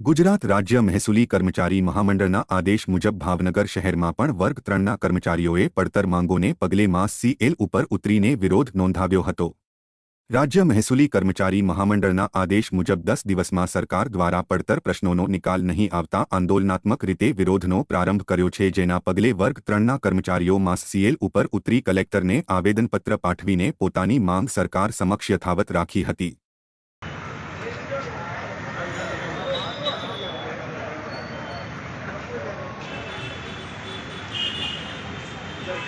ગુજરાત રાજ્ય મહેસૂલી કર્મચારી મહામંડળના આદેશ મુજબ ભાવનગર શહેરમાં પણ વર્ગ ત્રણના કર્મચારીઓએ પડતર માંગોને પગલે માસ સીએલ ઉપર ઉતરીને વિરોધ નોંધાવ્યો હતો. રાજ્ય મહેસૂલી કર્મચારી મહામંડળના આદેશ મુજબ દસ દિવસમાં સરકાર દ્વારા પડતર પ્રશ્નોનો નિકાલ નહીં આવતા આંદોલનાત્મક રીતે વિરોધનો પ્રારંભ કર્યો છે જેના પગલે વર્ગ ત્રણના કર્મચારીઓ માસ સીએલ ઉપર ઉતરી કલેક્ટરને આવેદનપત્ર પાઠવીને પોતાની માંગ સરકાર સમક્ષ યથાવત રાખી હતી. ક્યાં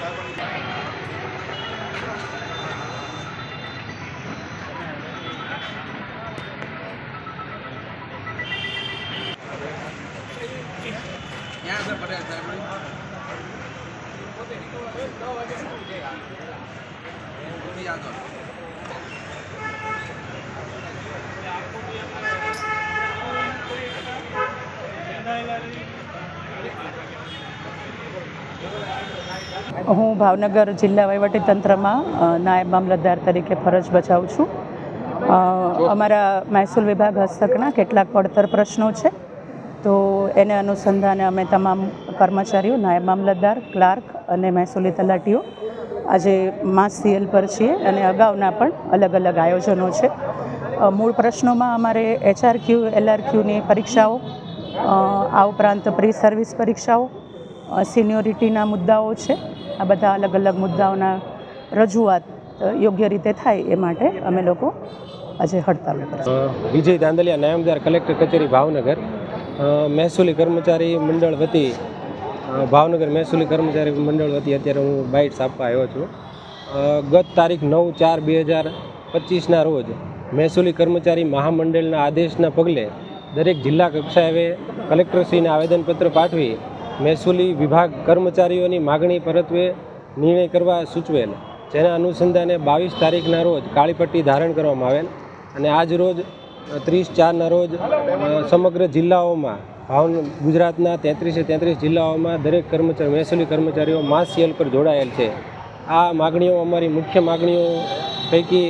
છે પટેલ સાહેબ નથી આવતો હું ભાવનગર જિલ્લા વહીવટીતંત્રમાં નાયબ મામલતદાર તરીકે ફરજ બજાવું છું. અમારા મહેસૂલ વિભાગ હસ્તકના કેટલાક પડતર પ્રશ્નો છે. તો એને અનુસંધાને અમે તમામ કર્મચારીઓ, નાયબ મામલતદાર, ક્લાર્ક અને મહેસૂલી તલાટીઓ, આજે માસ સીએલ પર છીએ અને અગાઉના પણ અલગ અલગ આયોજનો છે. મૂળ પ્રશ્નોમાં અમારે એચઆરક્યુ એલઆરક્યુની પરીક્ષાઓ આ ઉપરાંત પ્રી સર્વિસ પરીક્ષાઓ સિનિયોરિટીના મુદ્દાઓ છે. આ બધા અલગ અલગ મુદ્દાઓના રજૂઆત યોગ્ય રીતે થાય એ માટે અમે લોકો આજે હડતાલ વિજય દાંદલિયા, નાયમદાર કલેક્ટર કચેરી, ભાવનગર. મહેસૂલી કર્મચારી મંડળ વતી ભાવનગર મહેસૂલી કર્મચારી મંડળ વતી અત્યારે હું બાઇટ્સ આપવા આવ્યો છું. ગત તારીખ નવ ચાર બે હજાર પચીસના રોજ મહેસૂલી કર્મચારી મહામંડળના આદેશના પગલે દરેક જિલ્લા કક્ષાએ કલેક્ટરશ્રીને આવેદનપત્ર પાઠવી મહેસૂલી વિભાગ કર્મચારીઓની માગણી પરત્વે નિર્ણય કરવા સૂચવેલ. જેના અનુસંધાને બાવીસ તારીખના રોજ કાળીપટ્ટી ધારણ કરવામાં આવેલ અને આજ રોજ ત્રીસ ચારના રોજ સમગ્ર જિલ્લાઓમાં ભાવન ગુજરાતના તેત્રીસે તેત્રીસ જિલ્લાઓમાં દરેક કર્મચારી, મહેસૂલી કર્મચારીઓ માસ સેલ પર જોડાયેલ છે. આ માગણીઓ અમારી મુખ્ય માગણીઓ પૈકી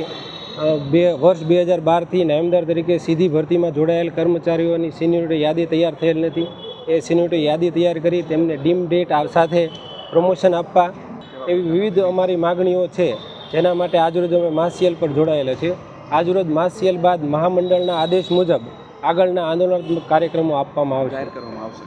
બે, વર્ષ બે હજાર બારથી નામદાર તરીકે સીધી ભરતીમાં જોડાયેલ કર્મચારીઓની સિનિયોરિટી યાદી તૈયાર થયેલ નથી. એ સિનિયોરિટી યાદી તૈયાર કરી તેમને ડીમ ડેટ સાથે પ્રમોશન આપવા એવી વિવિધ અમારી માગણીઓ છે. જેના માટે આજરોજ અમે માસિયલ પર જોડાયેલા છે આજરોજ માસિયલ બાદ મહામંડળના આદેશ મુજબ આગળના આંદોલનાત્મક કાર્યક્રમો આપવામાં આવશે. કરવામાં આવશે.